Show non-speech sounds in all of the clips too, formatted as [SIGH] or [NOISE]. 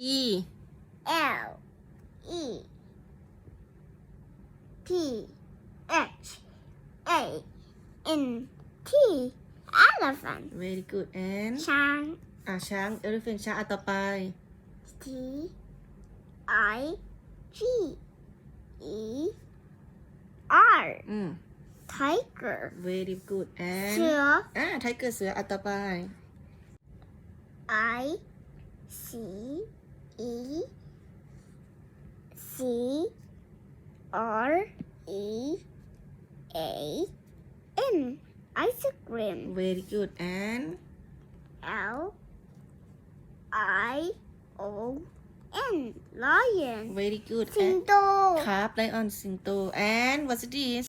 E L E P H A N T elephant very good and ช้าง อ่ะช้าง elephant ช้างอ่ะต่อไป T I G E R อืม tiger very good and เสือ อ่ะ tiger เสืออ่ะต่อไป I C E C R E A N ice cream very good and L I O N lion very good สิง and โต ครับ lion สิงโต and what's this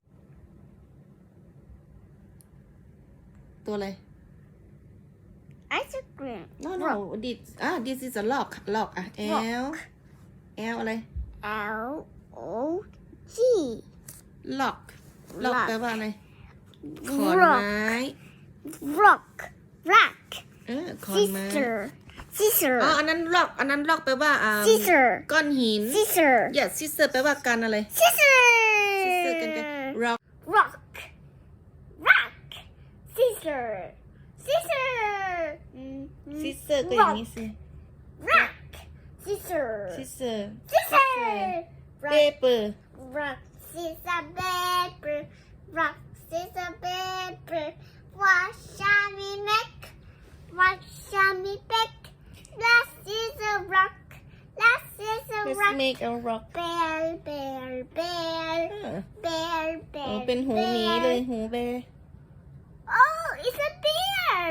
ตัวอะไร ice cream no no this อ่ะ this is a lock lock อ่ะ L L อะไร L O G lock lock Lock แปลว่าอะไร ขอน rock ไม้ rock rock เออขอนไม้ scissor scissor อ๋อ อันนั้น lock อันนั้น lock แปลว่าอ่า scissor ก้อนหิน scissor yes sister แปลว่ากันอะไร scissor sister กันกัน rock rock rock scissor scissor อืม sister ก็อย่างนี้สิ rock scissor sister scissor rock paper rock scissor paper rock scissor paper what shall we make what shall we make let's scissor rock let's scissor let's rock make a rock bear bear bear อ่า bear อ๋อ bear เป็นหูหมีเลย หูเบ Oh, it's a bear.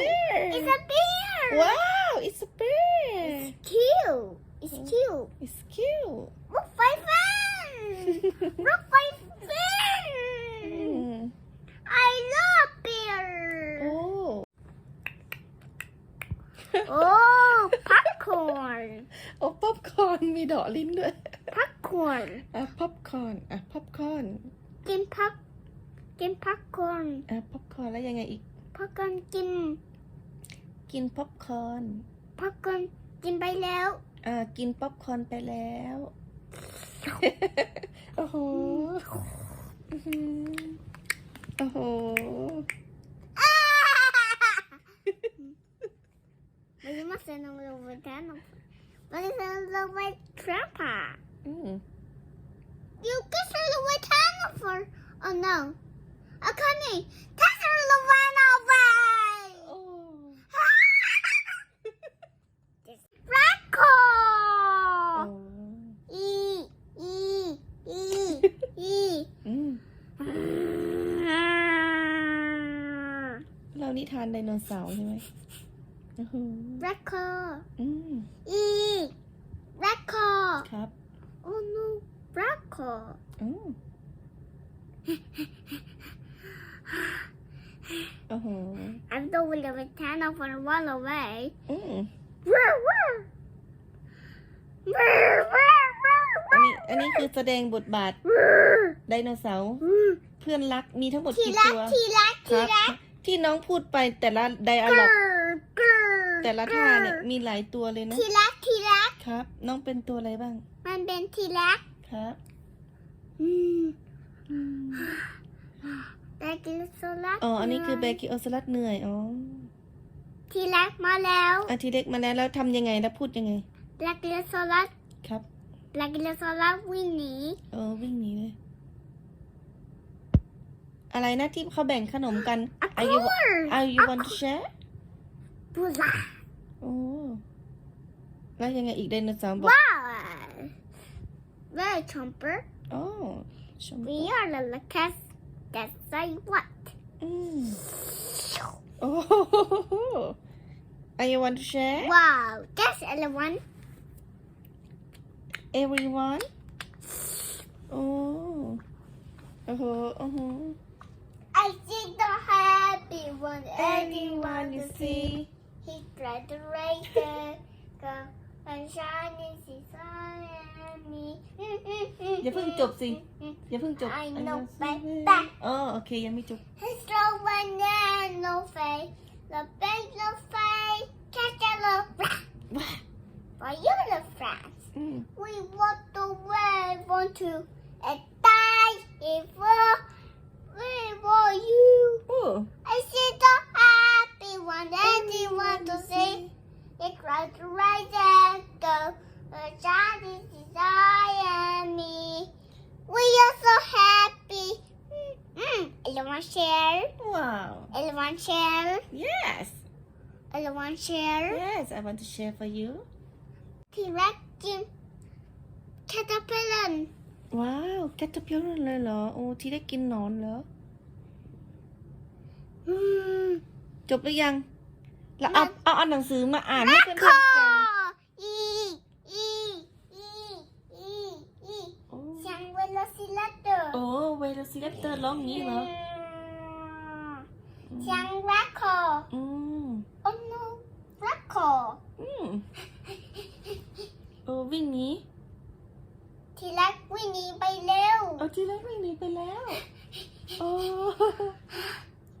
Oh, bear. it's a bear. wow it's a bear It's cute. It's cute. it's cute Look, five fun. Look, five fun. อืม I love bear. โอ้ Oh, popcorn. โอ้ป๊อปคอร์นมีดอกลิ้นด้วย Popcorn. อะป๊อปคอร์นอะป๊อปคอร์น Kim pop. Kim popcorn. อะป๊อปคอร์นแล้วยังไงอีก Popcorn กินกิน ป๊อปคอร์น Popcorn กินไปแล้วอ่ากินป๊อปคอร์นไปแล้ว โอ้โหอื้อหือโอ้โหวันนี้มาเซ็นลงไปวันนั้นวันนี้เซ็นลงไปทรัมป์อืม You can ซ็นลงไปทรัมป์ for oh no อาคานี่ถ้าเซ็นลงไปเอาไป โอ้ รักโค โอ้ อีอีอีอี อืมเรานิทานไดโนเสาร์ใช่ไหมโอ้โหรักโคอืมอีรักโคครับ oh no รักโคอืมโอ้โห I'm the one of a ten of one run away อืม Woo, woo. Woo, woo, woo, อันนี้อันนี้คือแสดงบทบาท woo. ไดโนเสาร์ Woo. เพื่อนรักมีทั้งหมดทีกี่ละตัวทีละคทีรับละ ที่น้องพูดไปแต่ละไดอะล็อก Grr, grr, แต่ละท่าเนี่ย grr. มีหลายตัวเลยนะทีละทีละครับ น้องเป็นตัวอะไรบ้าง มันเป็นทีละครับอืมอืมแต่กินโซลัสอ๋ออันนี้คือแบกิโอสลัดเหนื่อยอ๋อทีละมาแล้วอาทีเล็กมาแล้วแล้วทำยังไงแล้วพูดยังไงแบล็กกินโซลัสครับแบล็กกินโซลัสวิ่งหนีเออวิ่งหนีเลย อะไรนะที่เขาแบ่งขนมกัน Are you Are you want to share บูลาโอ้แล้วยังไงอีกไดโนเสาร์บอกว้าว Very chomper โอ้ชม We are little cats that say what อืมโอ้ Are you want to share Wow that's everyone everyone โอ้โอ้โหโอ้โห I see the happy one everyone you see He tried to raise the go and shining sees on me [LAUGHS] อย่าเพิ่งจบสิ อย่าเพิ่งจบ I know see back อ๋อโอเค ยังไม่จบ His slow banana no face The big no face Catch a little อืม We want to way want to One that you want to see. It right to right and go. The child is desire me. We are so happy. Mm, everyone share. ว้าว Everyone share. yes Everyone share. yes I want to share for you T-Rex Jim. Caterpillar. ว้าวแคทเพิลเลยเหรอ โอ้ ที่ได้กินหนอนเหรอ Hmm. จบหรือยัง แล้วเอาเอาเอาหนังสือมาอ่านให้เพื่อนๆ Echo. ฟัง E E E E E. โอ้像 Velociraptor. โอ้เวลซิเลปเตอร์ร้องงี้เหรอ像 Raccoon. อืม Oh no, Raccoon. อืมโอ้วิ่งหนีทีรักวิ่งหนีไปเร็วเอาทีแรกวิ่งหนีไปแล้วโอ้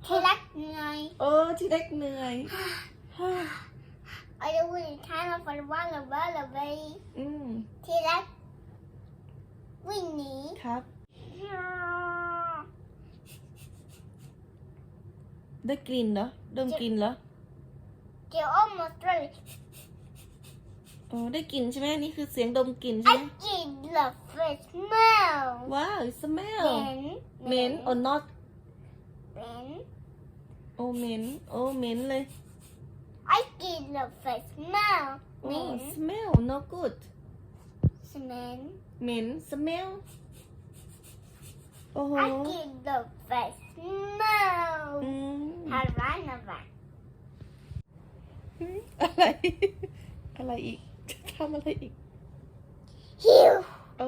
ทีรักเหนื่อย โอ้ทีแรกเหนื่อย ฮ่าไอ้เดี๋ยววิ่งท้ายมาฝันว่าละว่าละไปอืม ทีรักวิ่งหนีครับ ได้กลิ่นเหรอดมกลิ่นเหรอเดี๋ยวอ้อมมาตรยอ๋อได้กลิ่นใช่ไหมนี่คือเสียงดมกลิ่นไอ้ใช่ไหมกิน the first smell ว้าว smell เหม็นเหม็น or not เหม็น โอ้เหม็นโอ้เหม็นเลย ไอ้กิน the first smell โอ้ เหม็น smell no good เหม็น เหม็น smell โอ้โห ไอ้กิน the first smell อืม ฮารานาบะ อะไร อะไรอีก ทำอะไรอีก หิว โอ้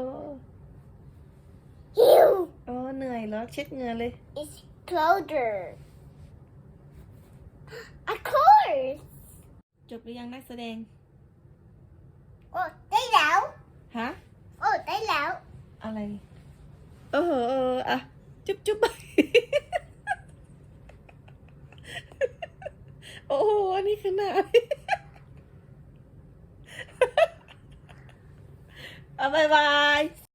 หิว โอ้เหนื่อยแล้วเช็ดเหงื่อเลย It's closer. [GASPS] Of course. จบหรือยังนักแสดง โอ้ได้แล้วฮะ โอ้ได้แล้วอะไร เออเอออะ จุ๊บจุ๊บโอ้โหอันนี้คือหนาอะบายบาย